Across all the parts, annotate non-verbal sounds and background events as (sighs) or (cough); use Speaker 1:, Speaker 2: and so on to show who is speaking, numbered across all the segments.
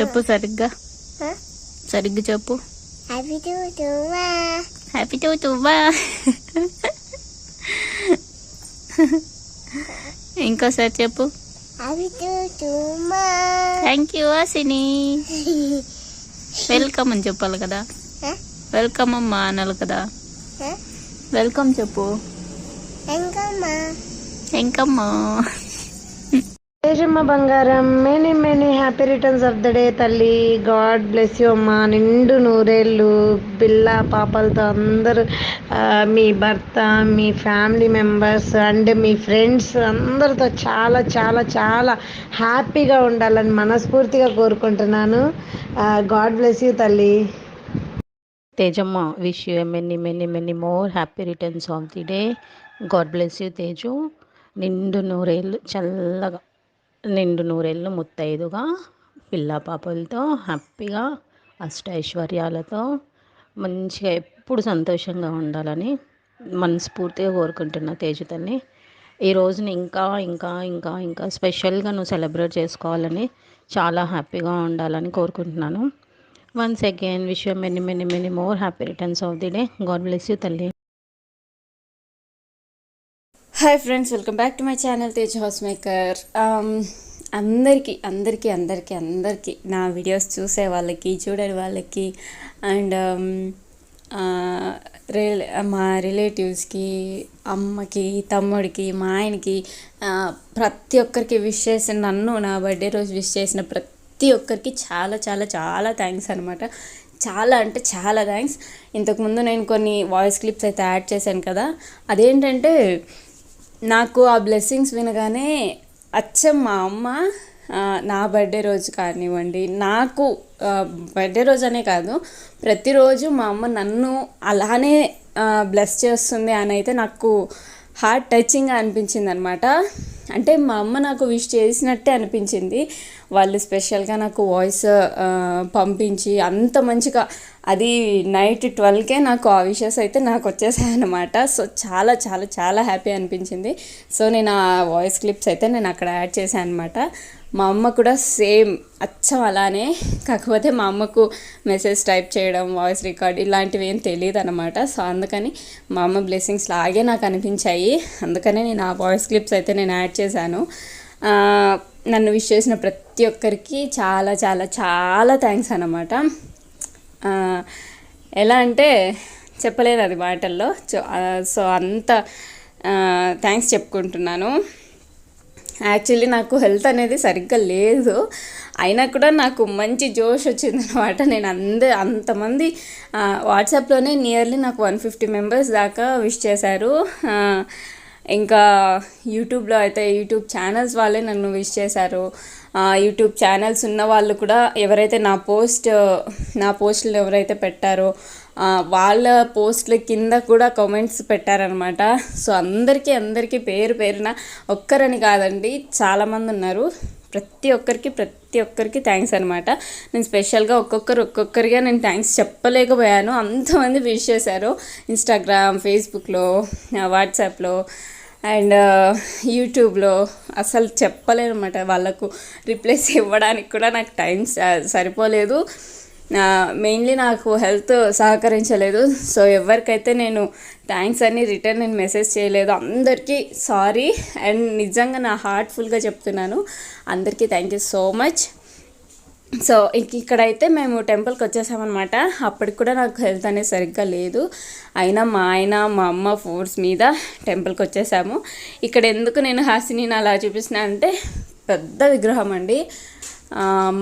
Speaker 1: చెప్పు సరిగ్గా. సరిగ్గా చెప్పు.
Speaker 2: హ్యాపీ టు టుమా
Speaker 1: హ్యాపీ టు తువ్వా ఇంకోసారి చెప్పు థ్యాంక్ యూ అసిని వెల్కమ్ అని చెప్పాలి కదా. వెల్కమ్ అమ్మా అనాలి కదా. వెల్కమ్ చెప్పు.
Speaker 2: ఎంకమ్మా?
Speaker 1: ఇంకమ్మా
Speaker 3: తేజమ్మ బంగారం many many happy returns of the day తల్లి. గాడ్ బ్లెస్ యూ అమ్మ. నిండు నూరేళ్ళు పిల్ల పాపలతో అందరూ మీ భర్త మీ ఫ్యామిలీ మెంబర్స్ అండ్ మీ ఫ్రెండ్స్ అందరితో చాలా చాలా చాలా హ్యాపీగా ఉండాలని మనస్ఫూర్తిగా కోరుకుంటున్నాను. గాడ్ బ్లెస్ యూ తల్లి.
Speaker 4: తేజమ్మ wish you many many many more happy returns of the day God bless you Teju. నిండు నూరేళ్ళు చల్లగా. నిండు నూరేళ్ళు ముత్తైదుగా పిల్ల పాపలతో హ్యాపీగా అష్టైశ్వర్యాలతో మంచిగా ఎప్పుడు సంతోషంగా ఉండాలని మనస్ఫూర్తిగా కోరుకుంటున్నా తేజతల్ని ఈ రోజుని ఇంకా ఇంకా ఇంకా ఇంకా స్పెషల్గా నువ్వు సెలబ్రేట్ చేసుకోవాలని చాలా హ్యాపీగా ఉండాలని కోరుకుంటున్నాను. Once again wish many many many more happy returns of the day God bless you తల్లి.
Speaker 5: Hi friends welcome back to my channel Tej house maker. అందరికీ అందరికీ అందరికీ అందరికీ నా వీడియోస్ చూసే వాళ్ళకి చూడని వాళ్ళకి అండ్ రిలే మా రిలేటివ్స్కి అమ్మకి తమ్ముడికి మా ఆయనకి ప్రతి ఒక్కరికి విష్ చేసిన నన్ను నా బర్త్డే రోజు విష్ చేసిన ప్రతి ఒక్కరికి చాలా చాలా చాలా థ్యాంక్స్ అనమాట చాలా అంటే చాలా థ్యాంక్స్. ఇంతకుముందు నేను కొన్ని వాయిస్ క్లిప్స్ అయితే యాడ్ చేశాను కదా. అదేంటంటే నాకు ఆ బ్లెస్సింగ్స్ వినగానే అచ్చం మా అమ్మ నా బర్త్డే రోజు కానివ్వండి. నాకు బర్త్డే రోజు అనే కాదు ప్రతిరోజు మా అమ్మ నన్ను అలానే బ్లెస్ చేస్తుంది అని అయితే నాకు హార్ట్ టచింగ్ అనిపించింది అనమాట అంటే మా అమ్మ నాకు విష్ చేసినట్టే అనిపించింది. వాళ్ళు స్పెషల్గా నాకు వాయిస్ పంపించి అంత మంచిగా అది నైట్ ట్వెల్వ్కే నాకు ఆ విషెస్ అయితే నాకు వచ్చేసాయి అనమాట సో చాలా చాలా చాలా హ్యాపీ అనిపించింది. సో నేను ఆ వాయిస్ క్లిప్స్ అయితే నేను అక్కడ యాడ్ చేశాను అనమాట మా అమ్మ కూడా సేమ్ అచ్చం అలానే. కాకపోతే మా అమ్మకు మెసేజ్ టైప్ చేయడం వాయిస్ రికార్డ్ ఇలాంటివి ఏం తెలియదు అనమాట సో అందుకని మా అమ్మ బ్లెస్సింగ్స్ లాగే నాకు అనిపించాయి. అందుకనే నేను ఆ వాయిస్ క్లిప్స్ అయితే నేను యాడ్ చేశాను. నన్ను విష్ చేసిన ప్రతి ఒక్కరికి చాలా చాలా చాలా థ్యాంక్స్ అన్నమాట. ఎలా అంటే చెప్పలేదు అది మాటల్లో. సో సో అంత థ్యాంక్స్ చెప్పుకుంటున్నాను. యాక్చువల్లీ నాకు హెల్త్ అనేది సరిగ్గా లేదు. అయినా కూడా నాకు మంచి జోష్ వచ్చిందనమాట. నేను అంద అంతమంది వాట్సాప్లోనే నియర్లీ నాకు వన్ ఫిఫ్టీ మెంబర్స్ దాకా విష్ చేశారు. ఇంకా యూట్యూబ్లో అయితే యూట్యూబ్ ఛానల్స్ వాళ్ళే నన్ను విష్ చేశారు. యూట్యూబ్ ఛానల్స్ ఉన్న వాళ్ళు కూడా ఎవరైతే నా పోస్ట్ నా పోస్టులు ఎవరైతే పెట్టారో వాళ్ళ పోస్ట్ల కింద కూడా కామెంట్స్ పెట్టారనమాట సో అందరికీ అందరికీ పేరు పేరున ఒక్కరని కాదండి చాలామంది ఉన్నారు. ప్రతి ఒక్కరికి ప్రతి ఒక్కరికి థ్యాంక్స్ అనమాట నేను స్పెషల్గా ఒక్కొక్కరు ఒక్కొక్కరిగా నేను థ్యాంక్స్ చెప్పలేకపోయాను. అంతమంది విష్ చేశారు. ఇన్స్టాగ్రామ్ ఫేస్బుక్లో వాట్సాప్లో అండ్ యూట్యూబ్లో అసలు చెప్పలేనమాట వాళ్ళకు రిప్లైస్ ఇవ్వడానికి కూడా నాకు టైం సరిపోలేదు. మెయిన్లీ నాకు హెల్త్ సహకరించలేదు. సో ఎవరికైతే నేను థ్యాంక్స్ అని రిటర్న్ నేను మెసేజ్ చేయలేదు అందరికీ సారీ అండ్ నిజంగా నా హార్ట్ఫుల్గా చెప్తున్నాను. అందరికీ thank you so much so ఇంక ఇక్కడైతే మేము టెంపుల్కి వచ్చేసామన్నమాట. అప్పటికి కూడా నాకు హెల్త్ అనేది సరిగ్గా లేదు. అయినా మా ఆయన మా అమ్మ ఫోర్స్ మీద టెంపుల్కి వచ్చేసాము. ఇక్కడ ఎందుకు నేను హాసిని అలా చూపిస్తున్నా అంటే పెద్ద విగ్రహం అండి.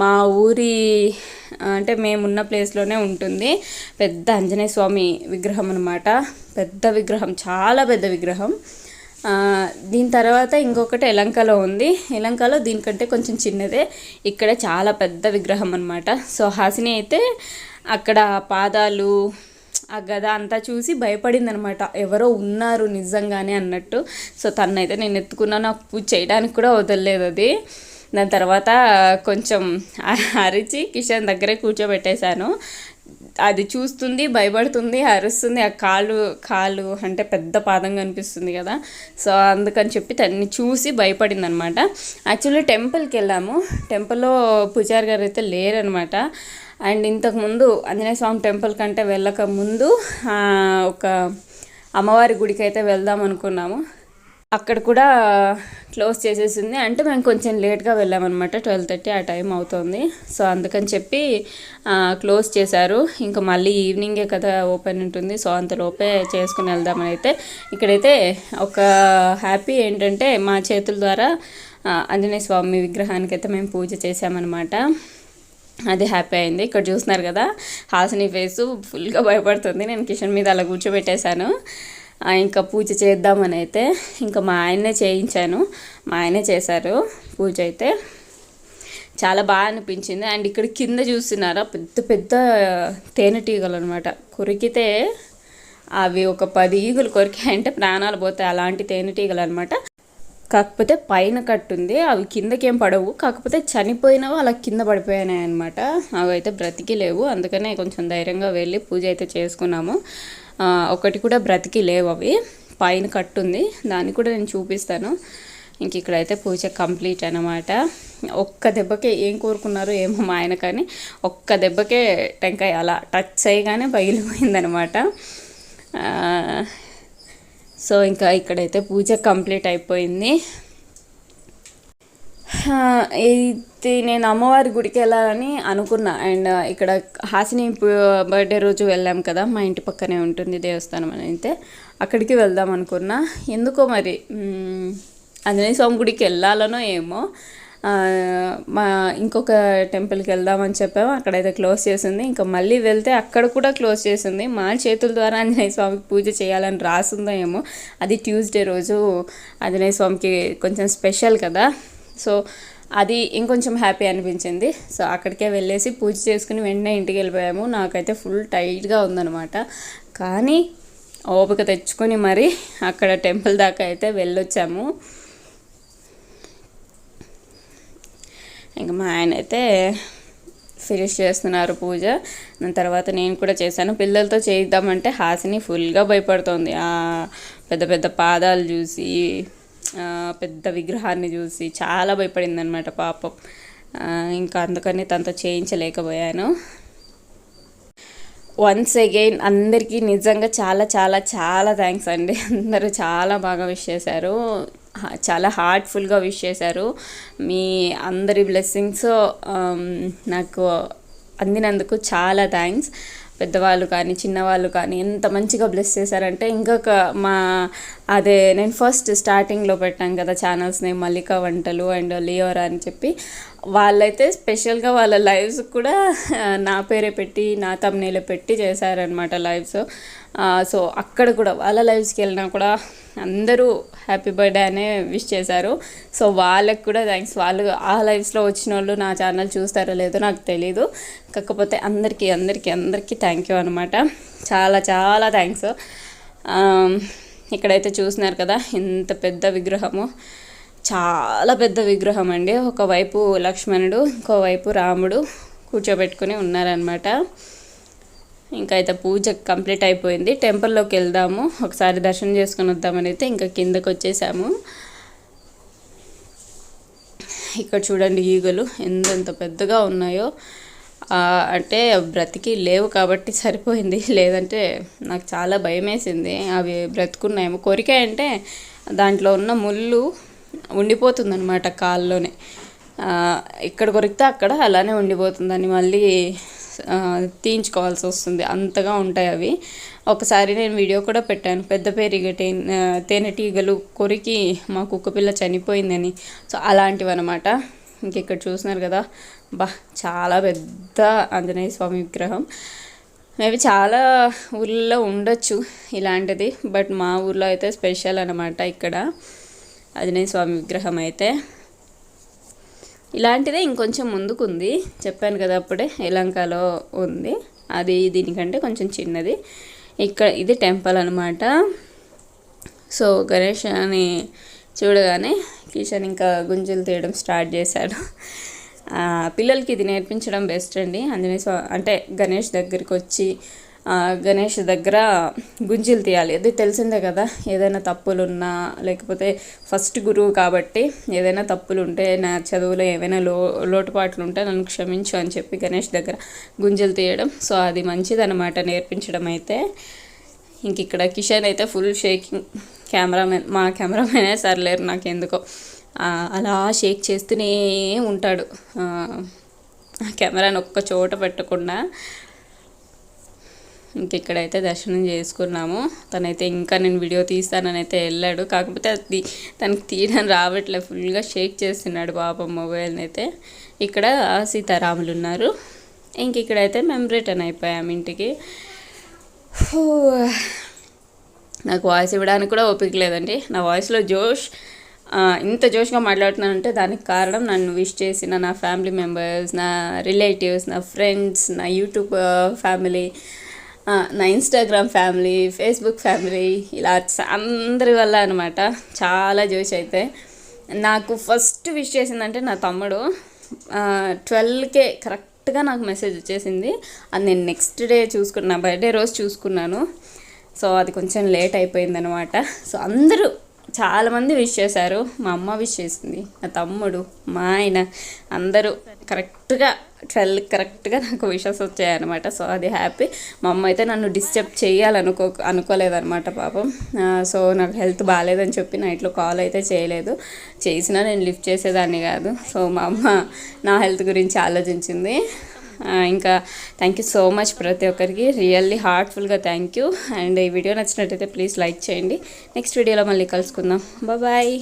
Speaker 5: మా ఊరి అంటే మేమున్న ప్లేస్లోనే ఉంటుంది. పెద్ద ఆంజనేయ స్వామి విగ్రహం అనమాట పెద్ద విగ్రహం చాలా పెద్ద విగ్రహం. దీని తర్వాత ఇంకొకటి ఎలంకలో ఉంది. ఎలంకలో దీనికంటే కొంచెం చిన్నదే. ఇక్కడ చాలా పెద్ద విగ్రహం అనమాట సో హాసిని అయితే అక్కడ పాదాలు ఆ గద అంతా చూసి భయపడింది అనమాట ఎవరో ఉన్నారు నిజంగానే అన్నట్టు. సో తనైతే నేను ఎత్తుకున్నాను నాకు పూజ చేయడానికి కూడా వదలలేదు అది. దాని తర్వాత కొంచెం అరిచి కిషన్ దగ్గరే కూర్చోబెట్టేశాను. అది చూస్తుంది భయపడుతుంది అరుస్తుంది. ఆ కాలు కాలు అంటే పెద్ద పాదం కనిపిస్తుంది కదా. సో అందుకని చెప్పి తన్ని చూసి భయపడింది అనమాట యాక్చువల్లీ టెంపుల్కి వెళ్ళాము. టెంపుల్లో పూజారి గారు అయితే లేరనమాట. అండ్ ఇంతకుముందు ఆంజనేయ స్వామి టెంపుల్ కంటే వెళ్ళక ముందు ఒక అమ్మవారి గుడికి అయితే వెళ్దాం అనుకున్నాము. అక్కడ కూడా క్లోజ్ చేసేసింది అంటే మేము కొంచెం లేట్గా వెళ్ళామన్నమాట. ట్వెల్వ్ థర్టీ ఆ టైం అవుతుంది. సో అందుకని చెప్పి క్లోజ్ చేశారు. ఇంకా మళ్ళీ ఈవినింగే కదా ఓపెన్ ఉంటుంది. సో అంతలోపే చేసుకుని వెళ్దామని అయితే ఇక్కడైతే ఒక హ్యాపీ ఏంటంటే మా చేతుల ద్వారా ఆంజనేయ స్వామి విగ్రహానికి అయితే మేము పూజ చేసామన్నమాట అది హ్యాపీ అయింది. ఇక్కడ చూస్తున్నారు కదా హాసిని ఫేస్ ఫుల్గా భయపడుతుంది. నేను కిచెన్ మీద అలా కూర్చోబెట్టేశాను. ఇంకా పూజ చేద్దామని అయితే ఇంకా మా ఆయనే చేయించాను. మా ఆయనే చేశారు పూజ అయితే. చాలా బాగా అనిపించింది. అండ్ ఇక్కడ కింద చూస్తున్నారా పెద్ద పెద్ద తేనెటీగలు అనమాట కొరికితే అవి ఒక పది ఈగలు కొరికాయంటే ప్రాణాలు పోతాయి. అలాంటి తేనెటీగలు అనమాట కాకపోతే పైన కట్టుంది. అవి కిందకేం పడవు. కాకపోతే చనిపోయినవి అలా కింద పడిపోయినాయి అనమాట అవి అయితే బ్రతికి లేవు అందుకనే కొంచెం ధైర్యంగా వెళ్ళి పూజ అయితే చేసుకున్నాము. ఒకటి కూడా బ్రతికి లేవు అవి. పైన కట్టుంది. దాన్ని కూడా నేను చూపిస్తాను. ఇంక ఇక్కడైతే పూజ కంప్లీట్ అనమాట ఒక్క దెబ్బకే ఏం కోరుకున్నారో ఏమో మా ఆయన కానీ ఒక్క దెబ్బకే టెంకాయ అలా టచ్ అయ్యగానే పగిలిపోయిందనమాట సో ఇంకా ఇక్కడైతే పూజ కంప్లీట్ అయిపోయింది. ఇది నేను అమ్మవారి గుడికి వెళ్ళాలని అనుకున్నా. అండ్ ఇక్కడ హాసిని బర్త్డే రోజు వెళ్ళాం కదా మా ఇంటి పక్కనే ఉంటుంది దేవస్థానం అని అయితే. అక్కడికి వెళ్దాం అనుకున్నా. ఎందుకో మరి ఆంజనేయ స్వామి గుడికి వెళ్ళాలనో ఏమో. మా ఇంకొక టెంపుల్కి వెళ్దామని చెప్పాము. అక్కడైతే క్లోజ్ చేసింది. ఇంకా మళ్ళీ వెళ్తే అక్కడ కూడా క్లోజ్ చేసింది. మా చేతుల ద్వారా ఆంజనేయ స్వామికి పూజ చేయాలని రాసిందో ఏమో అది ట్యూస్డే రోజు ఆంజనేయ స్వామికి కొంచెం స్పెషల్ కదా. సో అది ఇంకొంచెం హ్యాపీ అనిపించింది. సో అక్కడికే వెళ్ళేసి పూజ చేసుకుని వెంటనే ఇంటికి వెళ్ళిపోయాము. నాకైతే ఫుల్ టైట్గా ఉందనమాట కానీ ఓపిక తెచ్చుకొని మరి అక్కడ టెంపుల్ దాకా అయితే వెళ్ళొచ్చాము. ఇంకా మా ఆయన అయితే ఫినిష్ చేస్తున్నారు పూజ. దాని తర్వాత నేను కూడా చేశాను. పిల్లలతో చేద్దామంటే హాసిని ఫుల్గా భయపడుతోంది. ఆ పెద్ద పెద్ద పాదాలు చూసి పెద్ద విగ్రహాన్ని చూసి చాలా భయపడింది అనమాట పాపం ఇంకా అందుకని తనతో చేయించలేకపోయాను. వన్స్ అగైన్ అందరికీ నిజంగా చాలా చాలా చాలా థ్యాంక్స్ అండి. అందరూ చాలా బాగా విష్ చేశారు. చాలా హార్ట్ఫుల్గా విష్ చేశారు. మీ అందరి బ్లెస్సింగ్స్ um, నాకు అందినందుకు చాలా థ్యాంక్స్ పెద్దవాళ్ళు కానీ చిన్నవాళ్ళు కానీ ఎంత మంచిగా బ్లెస్ చేశారంటే ఇంకొక మా అదే నేను ఫస్ట్ స్టార్టింగ్లో పెట్టాను కదా ఛానల్స్ నేమ్ మల్లిక వంటలు అండ్ లియోరా అని చెప్పి. వాళ్ళైతే స్పెషల్గా వాళ్ళ లైవ్స్ కూడా నా పేరే పెట్టి నా తమ్నేలో పెట్టి చేశారనమాట లైవ్స్. సో అక్కడ కూడా వాళ్ళ లైవ్స్కి వెళ్ళినా కూడా అందరూ హ్యాపీ బర్త్డే అనే విష్ చేశారు. సో వాళ్ళకి కూడా థ్యాంక్స్ వాళ్ళు ఆ లైవ్స్లో వచ్చిన వాళ్ళు నా ఛానల్ చూస్తారో లేదో నాకు తెలీదు. కాకపోతే అందరికీ అందరికీ అందరికీ థ్యాంక్ యూ అనమాట చాలా చాలా థ్యాంక్స్ ఇక్కడైతే చూస్తున్నారు కదా ఇంత పెద్ద విగ్రహము. చాలా పెద్ద విగ్రహం అండి. ఒకవైపు లక్ష్మణుడు ఇంకోవైపు రాముడు కూర్చోబెట్టుకుని ఉన్నారనమాట ఇంకా అయితే పూజ కంప్లీట్ అయిపోయింది. టెంపుల్లోకి వెళ్దాము. ఒకసారి దర్శనం చేసుకుని వద్దామని అయితే ఇంకా కిందకు వచ్చేసాము. ఇక్కడ చూడండి ఈగలు ఎంతెంత పెద్దగా ఉన్నాయో. అంటే బ్రతికి లేవు కాబట్టి సరిపోయింది. లేదంటే నాకు చాలా భయం వేసింది అవి బ్రతుకున్నాయేమో. కొరికాయి అంటే దాంట్లో ఉన్న ముళ్ళు ఉండిపోతుందనమాట కాల్లోనే. ఇక్కడ కొరికితే అక్కడ అలానే ఉండిపోతుందని మళ్ళీ తీయించుకోవాల్సి వస్తుంది. అంతగా ఉంటాయి అవి. ఒకసారి నేను వీడియో కూడా పెట్టాను. పెద్ద పేరిగ టే తేనెటీగలు కొరికి మా కుక్క పిల్ల చనిపోయిందని. సో అలాంటివి అనమాట ఇంక ఇక్కడ కదా? బా చాలా పెద్ద ఆంజనేయ స్వామి విగ్రహం. మేబీ చాలా ఊళ్ళో ఉండొచ్చు ఇలాంటిది. బట్ మా ఊర్లో అయితే స్పెషల్ అనమాట ఇక్కడ. ఆంజనేయ స్వామి విగ్రహం అయితే. ఇలాంటిదే ఇంకొంచెం ముందుకుంది. చెప్పాను కదా అప్పుడే ఎలంకలో ఉంది. అది దీనికంటే కొంచెం చిన్నది. ఇక్కడ ఇది టెంపుల్ అనమాట సో గణేష్ అని చూడగానే కిషన్ ఇంకా గుంజులు తీయడం స్టార్ట్ చేశాడు. పిల్లలకి ఇది నేర్పించడం బెస్ట్ అండి. ఆంజనేయ స్వా- అంటే గణేష్ దగ్గరికి వచ్చి గణేష్ దగ్గర గుంజీలు తీయాలి. అది తెలిసిందే కదా ఏదైనా తప్పులు ఉన్నా లేకపోతే ఫస్ట్ గురువు కాబట్టి ఏదైనా తప్పులు ఉంటే నా చదువులో ఏవైనా లో లోటుపాట్లు ఉంటే నన్ను క్షమించు అని చెప్పి గణేష్ దగ్గర గుంజలు తీయడం. సో అది మంచిదన్నమాట నేర్పించడం అయితే. ఇంక ఇక్కడ కిషన్ అయితే ఫుల్ షేకింగ్ కెమెరామెన్ మా కెమెరామెనే సర్లేరు నాకు ఎందుకో అలా షేక్ చేస్తూనే ఉంటాడు. కెమెరాని ఒక్క చోట పెట్టకుండా ఇంక ఇక్కడైతే దర్శనం చేసుకున్నాము తనైతే ఇంకా నేను వీడియో తీస్తానని అయితే వెళ్ళాడు. కాకపోతే అది తనకి తీయడం రావట్లేదు ఫుల్గా షేక్ చేస్తున్నాడు పాపం మొబైల్ని అయితే ఇక్కడ సీతారాములు ఉన్నారు. ఇంక ఇక్కడైతే మేము రిటర్న్ అయిపోయాము ఇంటికి. (sighs) నాకు వాయిస్ ఇవ్వడానికి కూడా ఓపిక లేదండి. నా వాయిస్లో జోష్ ఇంత జోష్గా మాట్లాడుతున్నానంటే దానికి కారణం నన్ను విష్ చేసిన నా ఫ్యామిలీ మెంబర్స్ నా రిలేటివ్స్ నా ఫ్రెండ్స్ నా యూట్యూబ్ ఫ్యామిలీ నా ఇన్స్టాగ్రామ్ ఫ్యామిలీ ఫేస్బుక్ ఫ్యామిలీ ఇలా అందరి వల్ల అనమాట చాలా జోష్ అయితే. నాకు ఫస్ట్ విష్ చేసిందంటే నా తమ్ముడు. ట్వెల్వ్కే కరెక్ట్గా నాకు మెసేజ్ వచ్చేసింది. అది నేను నెక్స్ట్ డే చూసుకున్నా నా బర్త్డే రోజు చూసుకున్నాను. సో అది కొంచెం లేట్ అయిపోయిందనమాట సో అందరూ చాలామంది విష్ చేశారు. మా అమ్మ విష్ చేసింది. నా తమ్ముడు మా ఆయన అందరూ కరెక్ట్గా ట్వెల్వ్ కరెక్ట్గా నాకు విషెస్ వచ్చాయన్నమాట. సో అది హ్యాపీ. మా అమ్మ అయితే నన్ను డిస్టర్బ్ చేయాలనుకో అనుకోలేదన్నమాట పాపం. సో నాకు హెల్త్ బాగాలేదని చెప్పి నైట్లో కాల్ అయితే చేయలేదు. చేసినా నేను లిఫ్ట్ చేసేదాన్ని కాదు. సో మా అమ్మ నా హెల్త్ గురించి ఆలోచించింది. ఇంకా థ్యాంక్ యూ సో మచ్ ప్రతి ఒక్కరికి. రియల్లీ హార్ట్ఫుల్గా థ్యాంక్ యూ. అండ్ ఈ వీడియో నచ్చినట్టయితే ప్లీజ్ లైక్ చేయండి. నెక్స్ట్ వీడియోలో మళ్ళీ కలుసుకుందాం. బాయ్.